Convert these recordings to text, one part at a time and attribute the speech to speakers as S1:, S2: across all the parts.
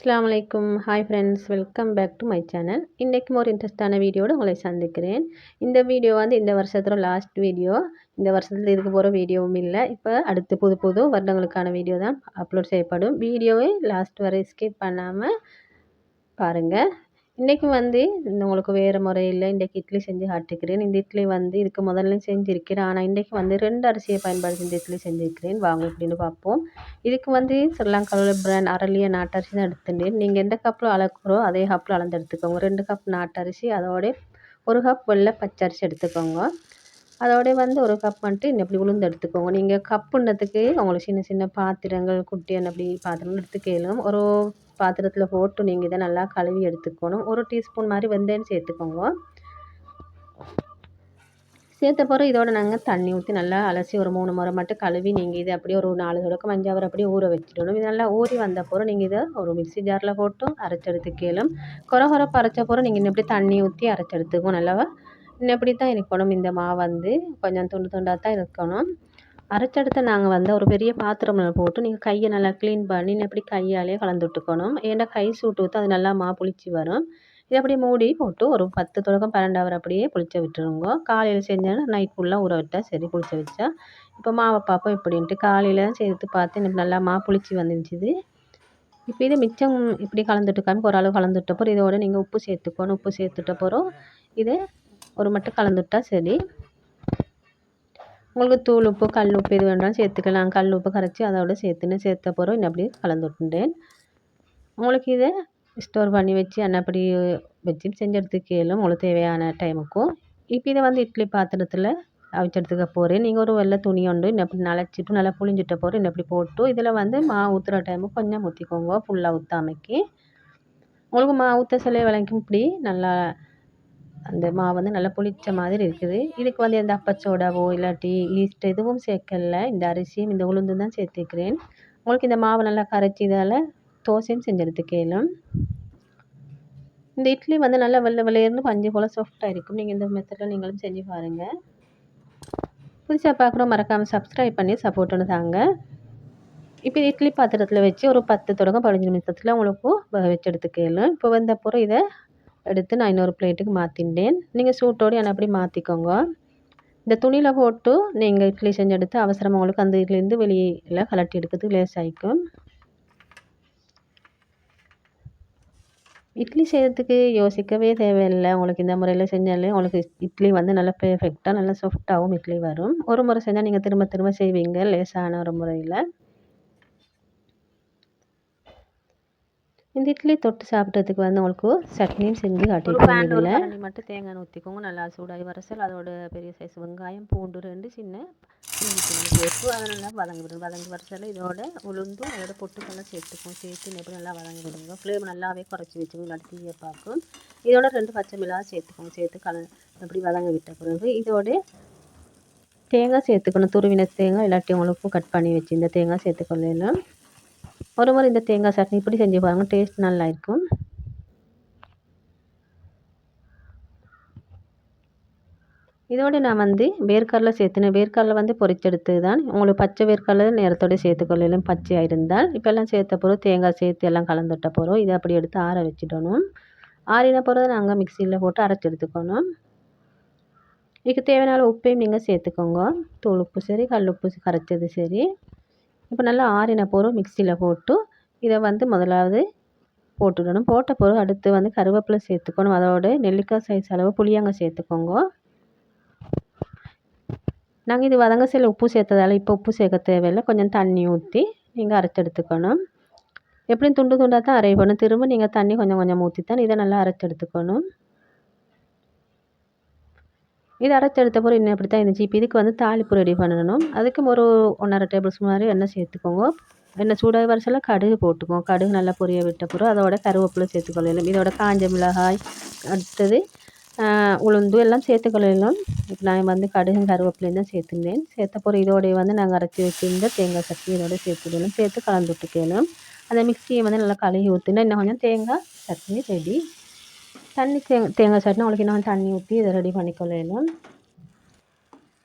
S1: அஸ்லாம் வலைக்கும் hi friends welcome back to my channel இன்றைக்கும் ஒரு இன்ட்ரெஸ்டான வீடியோடு உங்களை சந்திக்கிறேன். இந்த வீடியோ வந்து இந்த வருஷத்தோட லாஸ்ட் வீடியோ. இந்த வருஷத்தில் இருக்க போகிற வீடியோவும் இல்லை. இப்போ அடுத்து புது புது வருடங்களுக்கான வீடியோ தான் அப்லோட் செய்யப்படும். வீடியோவை லாஸ்ட் வரை ஸ்கிப் பண்ணாமல் பாருங்கள் இன்றைக்கி வந்து இந்த உங்களுக்கு வேறு முறையில் இன்றைக்கி இட்லி செஞ்சு காட்டிக்கிறேன். இந்த இட்லி வந்து இதுக்கு முதல்ல செஞ்சுருக்கிறேன். ஆனால் இன்றைக்கி வந்து ரெண்டு அரிசியை பயன்படுத்தி இந்த இட்லி செஞ்சுருக்கிறேன். வாங்க அப்படின்னு பார்ப்போம். இதுக்கு வந்து ஸ்ரீலங்காவில் பிராண்ட் அரளிய நாட்டரிசி தான் எடுத்துட்டேன். நீங்கள் எந்த கப்பில் அளக்குறோ அதே கப்பில் அளந்து எடுத்துக்கோங்க. ரெண்டு கப் நாட்டரிசி அதோட ஒரு கப் வெள்ளை பச்சரிசி எடுத்துக்கோங்க. அதோடய வந்து ஒரு கப் வந்துட்டு இன்னும் இப்படி உளுந்து எடுத்துக்கோங்க. நீங்கள் கப்புன்னதுக்கு உங்களுக்கு சின்ன சின்ன பாத்திரங்கள் குட்டியான அப்படி பாத்திரங்கள் எடுத்துக்கலும் ஒரு பாத்திரத்தில் போட்டு நீங்கள் இதை நல்லா கழுவி எடுத்துக்கணும். ஒரு டீஸ்பூன் மாதிரி வெந்தயம் சேர்த்துக்கோங்க. சேர்த்த பிறகு இதோட நாங்கள் தண்ணி ஊற்றி நல்லா அலசி ஒரு மூணு முறை மட்டும் கழுவி நீங்கள் இதை அப்படியே ஒரு நாலு தொடக்கம் அஞ்சாவது அப்படியே ஊற வச்சிடணும். இது நல்லா ஊறி வந்த பிறகு நீங்கள் இதை ஒரு மிக்சி ஜாரில் போட்டு அரைச்செடுத்து கேளும். குறை குறைப்பு அரைச்ச பிறகு நீங்கள் இன்னும் இப்படி தண்ணி ஊற்றி அரைச்செடுத்துக்கணும் நல்லா இப்படி தான் இருக்கணும். இந்த மாவு வந்து கொஞ்சம் துண்டு துண்டாக தான் இருக்கணும். அரைச்செடுத்து நாங்கள் வந்து ஒரு பெரிய பாத்திரம் போட்டு நீங்கள் கையை நல்லா க்ளீன் பண்ணி எப்படி கையாலே கலந்து விட்டுக்கணும். ஏன்னா கை சூட்டு ஊற்று அது நல்லா மா புளிச்சு வரும். இதை அப்படியே மூடி போட்டு ஒரு பத்து தொடக்கம் பன்னெண்டு அவர் அப்படியே புளிச்ச விட்டுருங்க. காலையில் செஞ்சோன்னா நைட் ஃபுல்லாக ஊற விட்டால் சரி புளிச்ச வச்சா. இப்போ மாவை பார்ப்போம் இப்படின்ட்டு காலையில் சேர்த்து பார்த்து எனக்கு நல்லா மா புளிச்சு வந்துருச்சுது இப்போ இது மிச்சம் இப்படி கலந்துட்டு ஒரு அளவு கலந்துட்ட பிறகு இதோட நீங்கள் உப்பு சேர்த்துக்கணும் உப்பு சேர்த்துட்ட போகிறோம் இதை ஒரு மட்டும் கலந்துவிட்டா சரி. உங்களுக்கு தூள் உப்பு கல் உப்பு எது வேணாலும் சேர்த்துக்கலாம். கல் உப்பு கரைச்சி அதோட சேர்த்துன்னு சேர்த்த பிறகு இன்னும் அப்படியே கலந்து விட்டுட்டேன். உங்களுக்கு இதை ஸ்டோர் பண்ணி வச்சு அன்னப்படி வச்சு செஞ்சு எடுத்துக்கலும் உங்களுக்கு தேவையான டைமுக்கும் இப்போ இதை வந்து இட்லி பாத்திரத்தில் அவிச்சு எடுத்துக்க போகிறேன் நீங்கள் ஒரு வெள்ளை துணி உண்டு இன்னும் அப்படி நனைச்சிட்டு நல்லா புளிஞ்சிட்ட போகிறோம் இன்னும் இப்படி போட்டு இதில் வந்து மா ஊற்றுற டைமுக்கு கொஞ்சம் ஊற்றிக்கோங்க ஃபுல்லாக ஊற்றாமைக்கு உங்களுக்கு மா ஊற்ற சிலை விளங்கி இப்படி நல்லா அந்த மாவு வந்து நல்லா புளிச்ச மாதிரி இருக்குது. இதுக்கு வந்து எந்த அப்பச்சோடாவோ இல்லாட்டி ஈஸ்ட் எதுவும் சேர்க்கல. இந்த அரிசியும் இந்த உளுந்தும் தான் சேர்த்துக்கிறேன் உங்களுக்கு இந்த மாவு நல்லா கரைச்சி இதால் தோசையும் செஞ்சுருத்துக்கலாம் இந்த இட்லி வந்து நல்லா வெள்ளை வெள்ளையர்னு பஞ்சு போல் சாஃப்டாக இருக்கும். நீங்கள் இந்த மெத்தடில் நீங்களும் செஞ்சு பாருங்கள் புதுசாக பார்க்குறோம் மறக்காமல் சப்ஸ்கிரைப் பண்ணி சப்போர்ட் ஒன்று தாங்க. இப்போ இட்லி பாத்திரத்தில் வச்சு ஒரு பத்து தொடங்க பதினஞ்சு நிமிஷத்தில் உங்களுக்கு வச்சு எடுத்துக்கலாம் இப்போ வந்த அப்புறம் இதை எடுத்து நான் இன்னொரு பிளேட்டுக்கு மாற்றிட்டேன் நீங்கள் சூட்டோடு என்ன அப்படி மாற்றிக்கோங்க இந்த துணியில் போட்டு நீங்கள் இட்லி செஞ்சு எடுத்து அவசரமாக உங்களுக்கு அந்த இதுலேருந்து வெளியில் கலட்டி எடுக்கிறதுக்கு லேஸ் ஆகிக்கும் இட்லி செய்கிறதுக்கு யோசிக்கவே தேவையில்லை. உங்களுக்கு இந்த முறையில் செஞ்சாலே உங்களுக்கு இட்லி வந்து நல்லா பெர்ஃபெக்டாக நல்லா சாஃப்டாகவும் இட்லி வரும். ஒரு முறை செஞ்சால் நீங்கள் திரும்ப திரும்ப செய்வீங்க லேசான ஒரு முறையில். இந்த இட்லி தொட்டு சாப்பிட்றதுக்கு வந்து உங்களுக்கு சட்னியும் செஞ்சு காட்டியிருக்கோம் இதில். மட்டும் தேங்காய் ஊற்றிக்கோங்க நல்லா சூடாகி வரசல் அதோட பெரிய சைஸ் வெங்காயம் பூண்டு ரெண்டு சின்ன சேர்த்து அதை நல்லா வதங்கி விடுங்க. வதங்கி வரசல் இதோட உளுந்தும் அதோட பொட்டுக்கெல்லாம் சேர்த்துக்கும் சேர்த்து எப்படி நல்லா வதங்கி விடுங்க. ஃப்ளேம் நல்லாவே குறைச்சி வச்சுக்கோங்க இல்லாட்டி தீயை பார்க்கும் இதோட ரெண்டு பச்சை மிளகா சேர்த்துக்கோங்க. சேர்த்து கல எப்படி வதங்க விட்ட பிறகு இதோட தேங்காய் சேர்த்துக்கணும். துருவின தேங்காய் இல்லாட்டி உங்களுக்கு கட் பண்ணி வச்சு இந்த தேங்காய் சேர்த்துக்கொள்ளலாம். ஒரு முறை இந்த தேங்காய் சட்னி இப்படி செஞ்சு பாருங்கள் டேஸ்ட் நல்லா இருக்கும். இதோடு நான் வந்து வேர்க்கடலை சேர்த்துனேன். வேர்க்கடலை வந்து பொறிச்செடுத்து தான் உங்களுக்கு பச்சை வேர்க்கடலை நேரத்தோடு சேர்த்துக்கொள்ளலாம். பச்சையாக இருந்தால். இப்போ எல்லாம் சேர்த்த பிறகு தேங்காய் சேர்த்து எல்லாம் கலந்துட்ட பிறகு இதை அப்படி எடுத்து ஆற வச்சிடணும். ஆறின பிறகு நாங்கள் மிக்சியில் போட்டு அரைச்சி எடுத்துக்கணும். இதுக்கு தேவையான உப்பையும் நீங்கள் சேர்த்துக்கோங்க. தூள் உப்பு சரி கல் உப்பு கரைச்சது சரி. இப்போ நல்லா ஆறின பொருள் மிக்சியில் போட்டு இதை வந்து முதலாவது போட்டுடணும். போட்ட பொருள் அடுத்து வந்து கருவேப்பிலை சேர்த்துக்கணும். அதோட நெல்லிக்காய் சைஸ் அளவு புளியங்காய் சேர்த்துக்கோங்க. நாங்கள் இது வதங்க சில உப்பு சேர்த்ததால் இப்போ உப்பு சேர்க்க தேவையில்லை. கொஞ்சம் தண்ணி ஊற்றி நீங்கள் அரைச்சி எடுத்துக்கணும். எப்படியும் துண்டு துண்டாக தான் அரையணும். திரும்ப நீங்கள் தண்ணி கொஞ்சம் கொஞ்சம் ஊற்றி தான் இதை நல்லா அரைச்சி எடுத்துக்கணும். இது அரைச்சி எடுத்த பிறகு இன்னும் இப்படி தான் இருந்துச்சு. இப்போ இதுக்கு வந்து தாளிப்பு ரெடி பண்ணணும். அதுக்கும் ஒரு ஒன்றரை டேபிள் ஸ்பூன் மாதிரி எண்ணெய் சேர்த்துக்கோங்க. எண்ணெய் சூடாக வரிசையில் கடுகு போட்டுக்கோங்க கடுகு நல்லா பொரிய விட்ட பிறகு அதோட கருவேப்பிலை சேர்த்துக்கொள்ளலாம் இதோட காஞ்ச மிளகாய் அடுத்தது உளுந்து எல்லாம் சேர்த்துக்கொள்ளலாம் இப்போ நான் வந்து கடுகு கருவேப்பிலையும் தான் சேர்த்துருந்தேன். சேர்த்த பிறகு இதோடய வந்து நாங்கள் அரைச்சி வச்சுருந்த தேங்காய் சட்னி இதோட சேர்த்துக்கணும். சேர்த்து கலந்துட்டுக்கணும். அந்த மிக்சியை வந்து நல்லா கழுகி ஊற்றினா இன்னும் கொஞ்சம் தேங்காய் சட்னி ரெடி தண்ணி தேங்காய் தேங்காய் சட்னி உங்களுக்கு இன்னும் தண்ணி ஊற்றி இதை ரெடி பண்ணிக்கொள்ளலாம்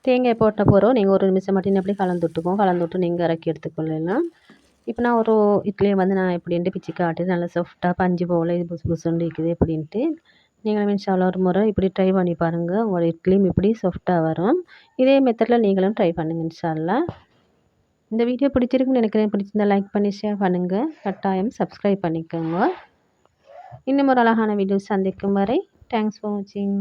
S1: தேங்காய் போட்ட போகிறோம் நீங்கள் ஒரு நிமிஷம் மட்டும் எப்படி கலந்து விட்டுக்கோங்க கலந்து விட்டு நீங்கள் இறக்கி எடுத்துக்கொள்ளலாம். இப்போ நான் ஒரு இட்லியை வந்து நான் எப்படின்ட்டு பிச்சு காட்டி நல்லா சாஃப்டாக பஞ்சு போல் இது புசு புசுன்னு இருக்குது எப்படின்ட்டு நீங்களும் இன்ஷால்லா ஒரு முறை இப்படி ட்ரை பண்ணி பாருங்கள் உங்களோட இட்லியும் இப்படி சாஃப்டாக வரும். இதே மெத்தடில் நீங்களும் ட்ரை பண்ணுங்கள் இன்ஷால்லா இந்த வீடியோ பிடிச்சிருக்குன்னு நினைக்கிறேன். பிடிச்சிருந்தா லைக் பண்ணி ஷேர் பண்ணுங்கள் கட்டாயம் சப்ஸ்கிரைப் பண்ணிக்கோங்க. இன்னும் ஒரு அழகான வீடியோ சந்திக்கும் வரை தேங்க்ஸ் ஃபார் வாட்சிங்